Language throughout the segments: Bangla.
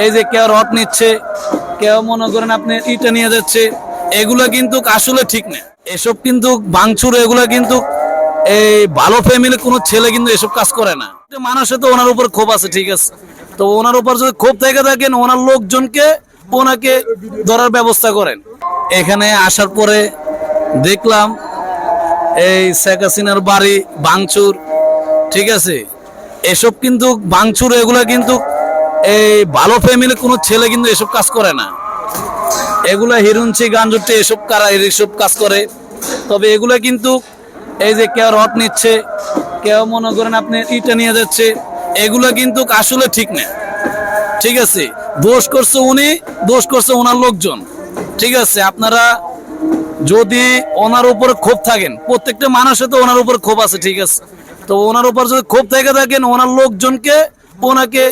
এই যে কেউ রড নিচ্ছে, কেউ মনে করেন আপনি ইটা নিয়ে যাচ্ছে, এগুলো কিন্তু আসলে ঠিক না। এসব কিন্তু ভাঙচুর, এগুলো কিন্তু এই ভালো ফ্যামিলি কোনো ছেলে কিন্তু এসব কাজ করে না। মানুষের তো ওনার উপর ক্ষোভ আছে, ঠিক আছে। তো ওনার উপর যদি ক্ষোভ থেকে থাকেন ওনার লোকজনকে ওনাকে ধরার ব্যবস্থা করেন। এখানে আসার পরে দেখলাম এই শেখ হাসিনার বাড়ি ভাঙচুর, ঠিক আছে। এসব কিন্তু ভাঙচুর, এগুলা কিন্তু এই ভালো ফ্যামিলি কোনো ছেলে কিন্তু এসব কাজ করে না। এগুলা হিরুঞ্চি, গাঞ্জুটি এসব কারা এসব কাজ করে। তবে এগুলা কিন্তু এই যে কেউ রড নিচ্ছে, কেউ মনে করেন আপনি ইটা নিয়ে যাচ্ছে, এগুলা কিন্তু আসলে ঠিক না। ঠিক আছে? দোষ করছে উনি, দোষ করছে ওনার লোকজন। ঠিক আছে? আপনারা যদি ওনার উপর ক্ষোভ থাকেন, প্রত্যেকটা মানুষের তো ওনার উপর ক্ষোভ আছে, ঠিক আছে? তো ওনার উপর যদি ক্ষোভ থেকে থাকেন, ওনার লোকজনকে ওনাকে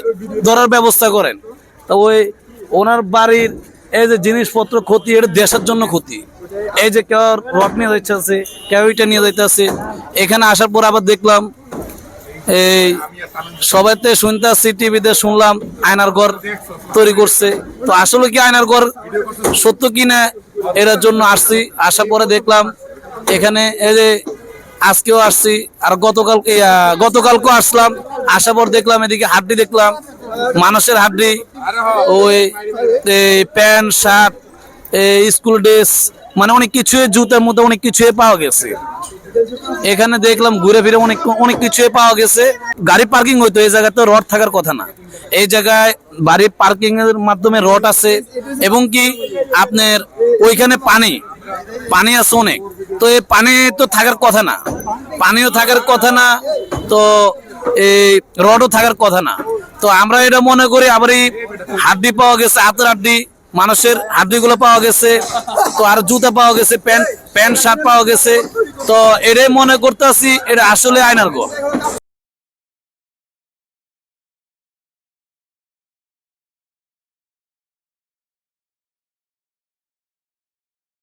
ধরার ব্যবস্থা করেন। তো ওই ওনার বাড়ির এই যে জিনিসপত্র ক্ষতি, এটা দেশের জন্য ক্ষতি। এই যে কেউ রড নিয়ে যাইতেছে, কেউ এটা নিয়ে যাইতেছে, এখানে আসার পর আবার দেখলাম, এই সবাইতে শুনতে আসছি টিভিতে শুনলাম, আয়নার ঘর তৈরি করছে। তো আসলে কি আয়নার ঘর সত্য কিনা, এটার জন্য আসছি। আসার পরে দেখলাম, এখানে এই যে আজকেও আসছি, আর গতকাল গতকালকেও আসলাম। আসার পর দেখলাম, এদিকে হাড্ডি দেখলাম মানুষের হাড্ডি, ওই প্যান্ট, শার্ট স্কুল ড্রেস মানে অনেক কিছুই জুতার মধ্যে অনেক কিছুই পাওয়া গেছে। এখানে দেখলাম ঘুরে ফিরে অনেক অনেক কিছুই পাওয়া গেছে। গাড়ি পার্কিং হইতো, এই জায়গাতে রড থাকার কথা না। এই জায়গায় বাড়ি পার্কিং এর মাধ্যমে রড আছে, এবং কি আপনার ওইখানে পানি পানি আছে অনেক। তো এই পানি তো থাকার কথা না। পানিও থাকার কথা না, তো এই রডও থাকার কথা না। তো আমরা এটা মনে করি আবার এই হাড্ডি পাওয়া গেছে হাতের হাড্ডি, মানুষের হাড্ডিগুলো পাওয়া গেছে, তো আর জুতা পাওয়া গেছে, প্যান্ট প্যান্ট শার্ট পাওয়া গেছে। তো এটাই মনে করতেছি, এটা আসলে আয়নার গো